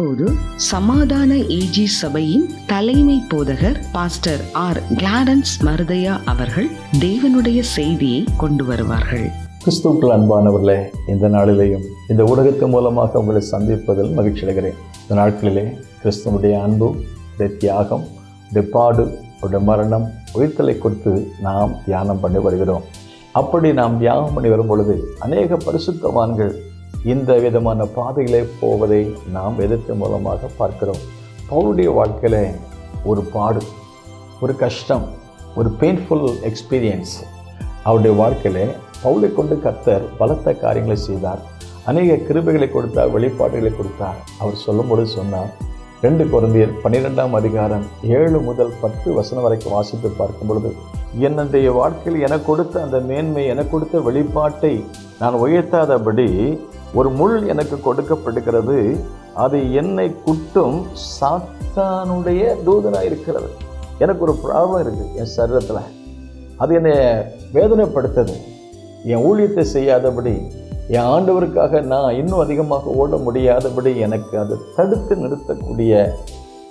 அப்போது சமாதான ஏஜி சபையின் தலைமை போதகர் பாஸ்டர் ஆர் கிளாரன்ஸ் மருதையா அவர்கள் தேவனுடைய செய்தியை கொண்டு வருவார்கள். கிறிஸ்துக்கள் அன்பானவர்களே இந்த நாளிலேயும் இந்த ஊடகத்தின் மூலமாக உங்களை சந்திப்பதில் மகிழ்ச்சி அடைகிறேன். இந்த நாட்களிலே கிறிஸ்துவனுடைய அன்பு உடைய தியாகம் உடைய பாடு உடைய மரணம் உயிர்த்தலை கொடுத்து நாம் தியானம் பண்ணி வருகிறோம். அப்படி நாம் தியானம் பண்ணி வரும் பொழுது அநேக பரிசுத்தவான்கள் இந்த விதமான பாதையிலே போவதை நாம் எதிர்த்து மூலமாக பார்க்கிறோம். பவுளுடைய வாழ்க்கையில் ஒரு பாடு ஒரு கஷ்டம் ஒரு பெயின்ஃபுல் எக்ஸ்பீரியன்ஸ் அவருடைய வாழ்க்கையில் பவுலை கொண்டு கர்த்தர் பலத்த காரியங்களை செய்தார். அநேக கிருபைகளை கொடுத்தார் வெளிப்பாடுகளை கொடுத்தார். அவர் சொல்லும்பொழுது சொன்னார் ரெண்டு குழந்தையர் பன்னிரெண்டாம் அதிகாரம் ஏழு முதல் பத்து வசனம் வரைக்கும் வாசித்து பார்க்கும் பொழுது என்னுடைய வாழ்க்கையில் எனக்கு கொடுத்த அந்த மேன்மை எனக்கு கொடுத்த வெளிப்பாட்டை நான் உயர்த்தாதபடி ஒரு முள் எனக்கு கொடுக்கப்படுகிறது அது என்னை குட்டும் சாத்தானுடைய தூதனாக இருக்கிறது எனக்கு ஒரு ப்ராப்ளம் இருக்குது என் சரீரத்தில். அது என்னை வேதனைப்படுத்தது. என் ஊழியத்தை செய்யாதபடி என் ஆண்டவருக்காக நான் இன்னும் அதிகமாக ஓட முடியாதபடி எனக்கு அது தடுத்து நிறுத்தக்கூடிய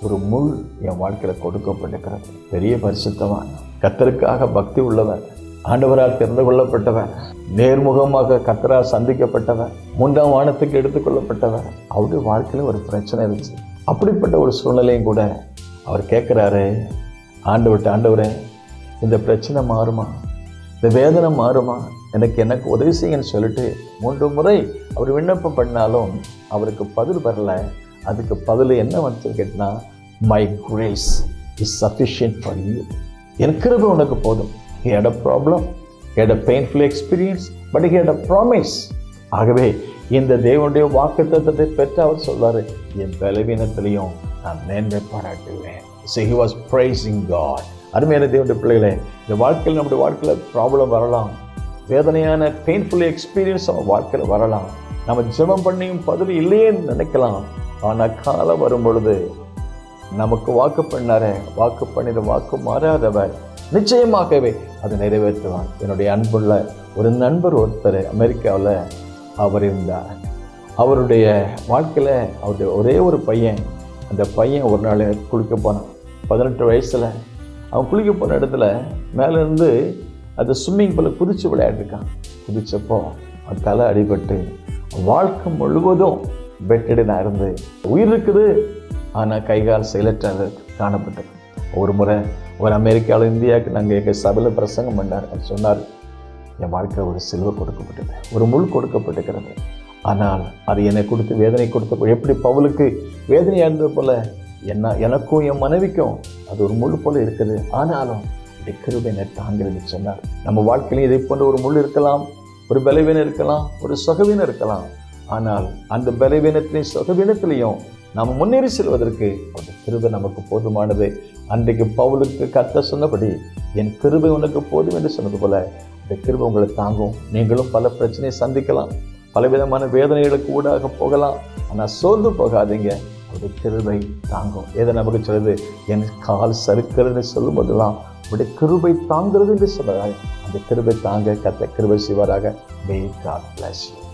ஒரு முள் என் வாழ்க்கையில் கொடுக்கப்பட்டிருக்கிறது பெரிய பரிசுத்தவான். கத்தருக்காக பக்தி உள்ளவன் ஆண்டவரால் தெரிந்து கொள்ளப்பட்டவன் நேர்முகமாக கத்தரால் சந்திக்கப்பட்டவன் மூன்றாம் வானத்துக்கு எடுத்துக்கொள்ளப்பட்டவன் அவருடைய வாழ்க்கையில் ஒரு பிரச்சனை இருந்துச்சு. அப்படிப்பட்ட ஒரு சூழ்நிலையும் கூட அவர் கேட்குறாரு ஆண்டவர்கிட்ட ஆண்டவரே இந்த பிரச்சனை மாறுமா? இந்த வேதனை மாறுமா? எனக்கு எனக்கு உதவி செய்யுங்கன்னு சொல்லிட்டு மூன்று முறை அவர் விண்ணப்பம் பண்ணாலும் அவருக்கு பதில் வரல. அதுக்கு பதில் என்ன வந்து கேட்டால் my grace is sufficient for you என் கிருபை உனக்கு போதும். He had a problem he had a painful experience but he had a promise. ஆகவே இந்த தேவனுடைய வாக்கு தத்தத்தை பெற்று அவர் சொல்றாரு என் பலவீனத்திலையும் நான் மேன்மை பாராட்டுவேன். So he was praising God அருமையான தேவனுடைய பிள்ளைகளே இந்த வாழ்க்கையில் நம்முடைய வாழ்க்கையில் ப்ராப்ளம் வரலாம். வேதனையான பெயின்ஃபுல் எக்ஸ்பீரியன்ஸ் நம்ம வாழ்க்கையில் வரலாம். நம்ம ஜெபம் பண்ணியும் பதில் இல்லையேன்னு நினைக்கலாம். ஆனால் காலம் வரும் பொழுது நமக்கு வாக்கு பண்ணாரே வாக்கு பண்ணிட வாக்கு மாறாதவர். நிச்சயமாகவே அதை நிறைவேற்றுவார் என்னுடைய அன்புள்ள ஒரு நண்பர் ஒருத்தர் அமெரிக்காவில் அவர் இருந்தார். அவருடைய வாழ்க்கையில் அவருடைய ஒரே ஒரு பையன் அந்த பையன் ஒரு நாள் குளிக்க போனான். பதினெட்டு வயசில் அவன் குளிக்க போன இடத்துல மேலேருந்து அது ஸ்விம்மிங் பூலில் குதித்து விளையாடிருக்கான். குதித்தப்போ அவன் தலை அடிபட்டு வாழ்க்கை முழுவதும் பெட்டடினாக இருந்து உயிர் இருக்குது. ஆனால் கைகால் செயலற்றாக காணப்பட்டது. ஒரு முறை ஒரு அமெரிக்காவில் இந்தியாவுக்கு நாங்கள் எங்கள் சபையில் பிரசங்கம் பண்ணார் அவர் சொன்னார். என் வாழ்க்கை ஒரு சிலுவை கொடுக்கப்பட்டது ஒரு முள் கொடுக்கப்பட்டிருக்கிறது. ஆனால் அது என்னை கொடுத்து வேதனை கொடுத்த எப்படி பவுலுக்கு வேதனையாக இருந்தது போல என்ன எனக்கும் என் மனைவிக்கும் அது ஒரு முள் போல் இருக்குது. ஆனாலும் இந்த கிருபை தாங்கிறது சொன்னார். நம்ம வாழ்க்கையிலையும் இதை போன்ற ஒரு முள் இருக்கலாம் ஒரு பலவீனம் இருக்கலாம் ஒரு சொகவீனம் இருக்கலாம். ஆனால் அந்த பலவீனத்திலையும் சொகவீனத்திலையும் நாம் முன்னேறி செல்வதற்கு அந்த கிருபை நமக்கு போதுமானது. அன்றைக்கு பவுலுக்கு கத்த சொன்னபடி என் கிருபை உனக்கு போதும் என்று சொன்னது போல இந்த கிருபை உங்களை தாங்கும். நீங்களும் பல பிரச்சனையை சந்திக்கலாம். பலவிதமான வேதனைகளுக்கு ஊடாக போகலாம். ஆனால் சோர்ந்து போகாதீங்க. அவருடைய கிருபை தாங்கும். எதை நமக்கு சொல்லுது என் கால் சறுக்கிறதுன்னு சொல்லும் போதெல்லாம் அவருடைய கிருபை தாங்கிறது என்று சொல்றாரு அந்த கிருபை தாங்க கத்த கிருபை செய்வாராக. May God bless you